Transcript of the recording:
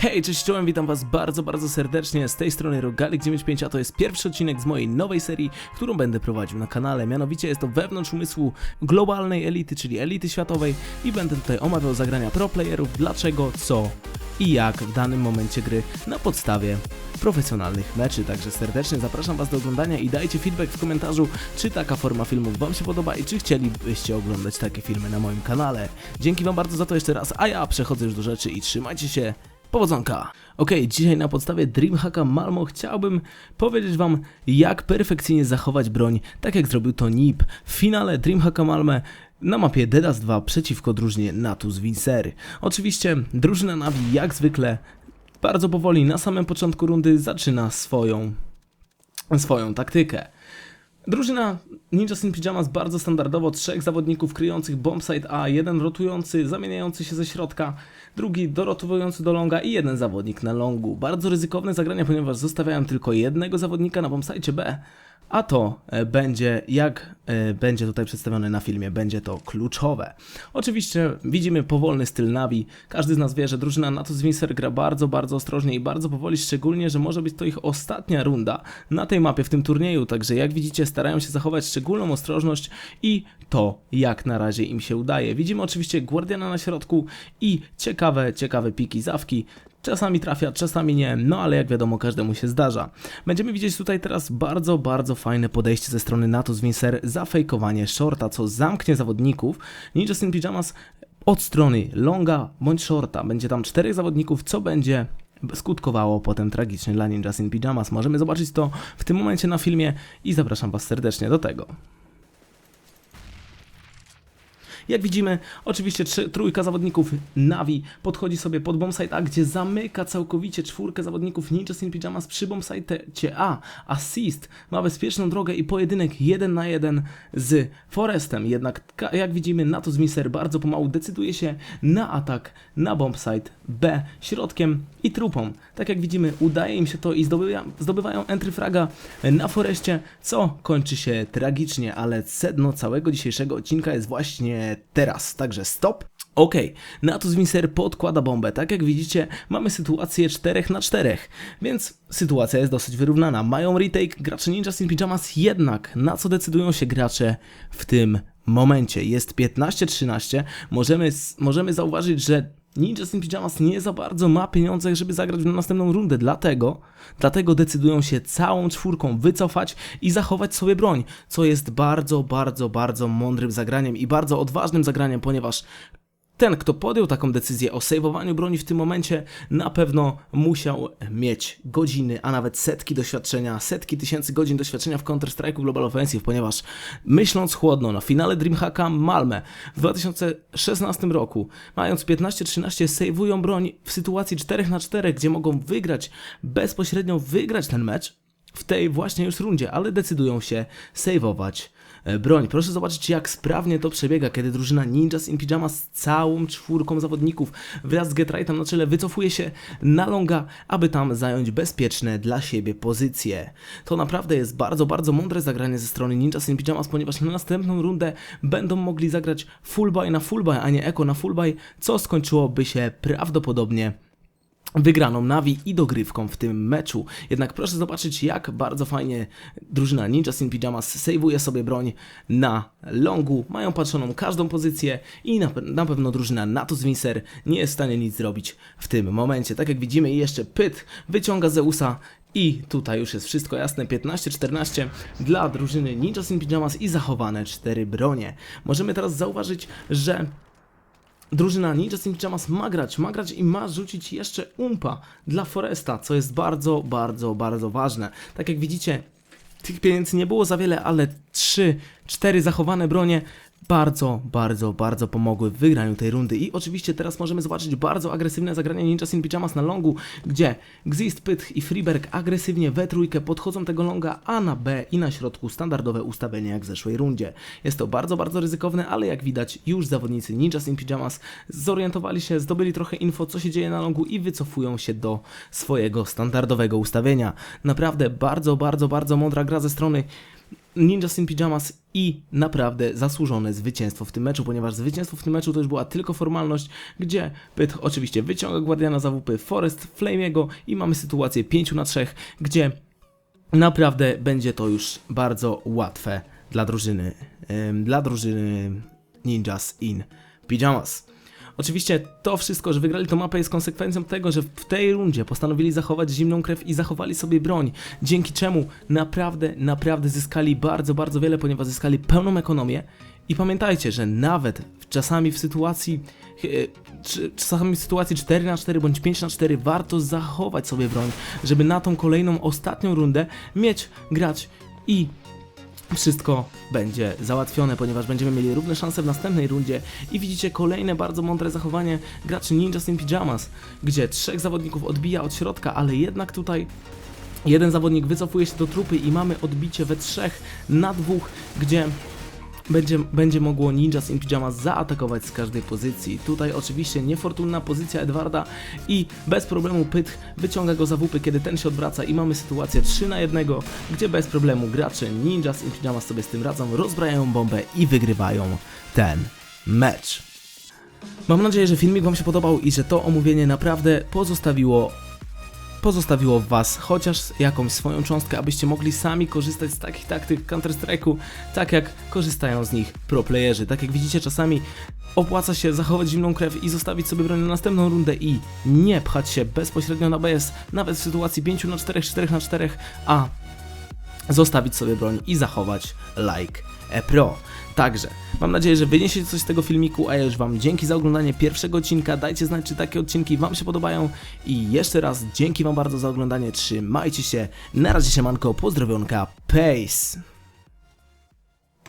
Hej, cześć, czołem, witam was bardzo, bardzo serdecznie. Z tej strony Rogalik95, a to jest pierwszy odcinek z mojej nowej serii, którą będę prowadził na kanale, mianowicie jest to wewnątrz umysłu globalnej elity, czyli elity światowej i będę tutaj omawiał zagrania pro playerów, dlaczego, co i jak w danym momencie gry na podstawie profesjonalnych meczy, także serdecznie zapraszam was do oglądania i dajcie feedback w komentarzu, czy taka forma filmów wam się podoba i czy chcielibyście oglądać takie filmy na moim kanale. Dzięki wam bardzo za to jeszcze raz, a ja przechodzę już do rzeczy i trzymajcie się Powodzonka! Okej, dzisiaj na podstawie Dreamhacka Malmo chciałbym powiedzieć wam, jak perfekcyjnie zachować broń, tak jak zrobił to NIP w finale Dreamhacka Malmö na mapie Dedas 2 przeciwko drużynie Natus Vincery. Oczywiście drużyna Navi jak zwykle bardzo powoli na samym początku rundy zaczyna swoją, swoją taktykę. Drużyna Ninja Sin Pyjamas bardzo standardowo, trzech zawodników kryjących bombsite A, jeden rotujący, zamieniający się ze środka, drugi dorotowujący do longa i jeden zawodnik na longu. Bardzo ryzykowne zagrania, ponieważ zostawiałem tylko jednego zawodnika na bombsite B, a to e, będzie, jak e, będzie tutaj przedstawione na filmie, będzie to kluczowe. Oczywiście widzimy powolny styl Navi. Każdy z nas wie, że drużyna Natus Wincer gra bardzo, bardzo ostrożnie i bardzo powoli, szczególnie, że może być to ich ostatnia runda na tej mapie w tym turnieju. Także jak widzicie, starają się zachować szczególną ostrożność i to jak na razie im się udaje. Widzimy oczywiście Guardiana na środku i ciekawe, ciekawe piki zawki. Czasami trafia, czasami nie, no ale jak wiadomo, każdemu się zdarza. Będziemy widzieć tutaj teraz bardzo, bardzo fajne podejście ze strony Natus Wincer, zafejkowanie shorta, co zamknie zawodników. Ninja Sin Pyjamas od strony longa bądź shorta. Będzie tam czterech zawodników, co będzie skutkowało potem tragicznie dla Ninja Sin Pyjamas. Możemy zobaczyć to w tym momencie na filmie i zapraszam Was serdecznie do tego. Jak widzimy, oczywiście trzy, trójka zawodników Navi podchodzi sobie pod bombsite A, gdzie zamyka całkowicie czwórkę zawodników Ninja Sin Pyjamas przy bombsite A. Assist ma bezpieczną drogę i pojedynek jeden na jeden z Forestem. Jednak jak widzimy, Natus Miser bardzo pomału decyduje się na atak na bombsite B środkiem i trupą. Tak jak widzimy, udaje im się to i zdobywa, zdobywają entry fraga na Foreście, co kończy się tragicznie, ale sedno całego dzisiejszego odcinka jest właśnie teraz. Także stop. Okej, Natus Wincer podkłada bombę. Tak jak widzicie, mamy sytuację 4 na 4, więc sytuacja jest dosyć wyrównana. Mają retake gracze Ninja Sin Pyjamas, jednak na co decydują się gracze w tym momencie? Jest 15-13. Możemy, możemy zauważyć, że Ninja Sin Pyjamas nie za bardzo ma pieniądze, żeby zagrać w następną rundę, dlatego, dlatego decydują się całą czwórką wycofać i zachować sobie broń, co jest bardzo, bardzo, bardzo mądrym zagraniem i bardzo odważnym zagraniem, ponieważ ten, kto podjął taką decyzję o sejwowaniu broni w tym momencie, na pewno musiał mieć godziny, a nawet setki doświadczenia, setki tysięcy godzin doświadczenia w Counter-Strike'u Global Offensive, ponieważ myśląc chłodno na finale Dreamhacka Malmę w 2016 roku, mając 15-13, sejwują broń w sytuacji 4 na 4, gdzie mogą wygrać, bezpośrednio wygrać ten mecz, w tej właśnie już rundzie, ale decydują się sejwować broń. Proszę zobaczyć, jak sprawnie to przebiega, kiedy drużyna Ninjas in Pyjamas z całą czwórką zawodników wraz z Getrightem na czele wycofuje się na longa, aby tam zająć bezpieczne dla siebie pozycje. To naprawdę jest bardzo, bardzo mądre zagranie ze strony Ninjas in Pyjamas, ponieważ na następną rundę będą mogli zagrać full buy na full buy, a nie eco na full buy, co skończyłoby się prawdopodobnie wygraną Navi i dogrywką w tym meczu. Jednak proszę zobaczyć, jak bardzo fajnie drużyna Ninja Sin Pyjamas sejwuje sobie broń na longu. Mają patrzoną każdą pozycję i na, na pewno drużyna Natus Wincer nie jest w stanie nic zrobić w tym momencie. Tak jak widzimy, jeszcze Pyt wyciąga Zeusa i tutaj już jest wszystko jasne, 15-14 dla drużyny Ninja Sin Pyjamas i zachowane 4 bronie. Możemy teraz zauważyć, że drużyna Ninja Sin Pyjamas ma grać, ma grać i ma rzucić jeszcze umpa dla Foresta, co jest bardzo, bardzo, bardzo ważne. Tak jak widzicie, tych pieniędzy nie było za wiele, ale 3, 4 zachowane bronie bardzo, bardzo, bardzo pomogły w wygraniu tej rundy. I oczywiście teraz możemy zobaczyć bardzo agresywne zagranie Ninja Sin Pyjamas na longu, gdzie Xist, Pytch i Freeberg agresywnie we trójkę podchodzą tego longa, a na B i na środku standardowe ustawienie jak w zeszłej rundzie. Jest to bardzo, bardzo ryzykowne, ale jak widać już zawodnicy Ninja Sin Pyjamas zorientowali się, zdobyli trochę info co się dzieje na longu i wycofują się do swojego standardowego ustawienia. Naprawdę bardzo, bardzo, bardzo mądra gra ze strony Ninja Sin Pyjamas i naprawdę zasłużone zwycięstwo w tym meczu, ponieważ zwycięstwo w tym meczu to już była tylko formalność, gdzie Pyth oczywiście wyciąga Guardiana za WP, Forest, Flamego i mamy sytuację 5 na 3, gdzie naprawdę będzie to już bardzo łatwe dla drużyny, dla drużyny Ninjas in Pyjamas. Oczywiście to wszystko, że wygrali tą mapę jest konsekwencją tego, że w tej rundzie postanowili zachować zimną krew i zachowali sobie broń, dzięki czemu naprawdę, naprawdę zyskali bardzo, bardzo wiele, ponieważ zyskali pełną ekonomię. I pamiętajcie, że nawet czasami w sytuacji e, czasami w sytuacji 4 na 4 bądź 5 na 4 warto zachować sobie broń, żeby na tą kolejną, ostatnią rundę mieć, grać i wszystko będzie załatwione, ponieważ będziemy mieli równe szanse w następnej rundzie. I widzicie kolejne bardzo mądre zachowanie graczy Ninjas in Pyjamas, gdzie trzech zawodników odbija od środka, ale jednak tutaj jeden zawodnik wycofuje się do trupy i mamy odbicie we trzech na dwóch, gdzie będzie, będzie mogło Ninjas in Pyjamas zaatakować z każdej pozycji. Tutaj oczywiście niefortunna pozycja Edwarda i bez problemu Pyth wyciąga go za wupy, kiedy ten się odwraca i mamy sytuację 3 na 1, gdzie bez problemu gracze Ninjas in Pyjamas sobie z tym radzą, rozbrajają bombę i wygrywają ten mecz. Mam nadzieję, że filmik Wam się podobał i że to omówienie naprawdę pozostawiło pozostawiło w Was chociaż jakąś swoją cząstkę, abyście mogli sami korzystać z takich taktyk Counter-Strike'u, tak jak korzystają z nich pro-playerzy. Tak jak widzicie, czasami opłaca się zachować zimną krew i zostawić sobie broń na następną rundę i nie pchać się bezpośrednio na BS, nawet w sytuacji 5 na 4, 4 na 4, a zostawić sobie broń i zachować like e pro. Także mam nadzieję, że wyniesiecie coś z tego filmiku, a ja już Wam dzięki za oglądanie pierwszego odcinka. Dajcie znać, czy takie odcinki Wam się podobają. I jeszcze raz dzięki Wam bardzo za oglądanie. Trzymajcie się. Na razie siemanko, pozdrowionka, peace.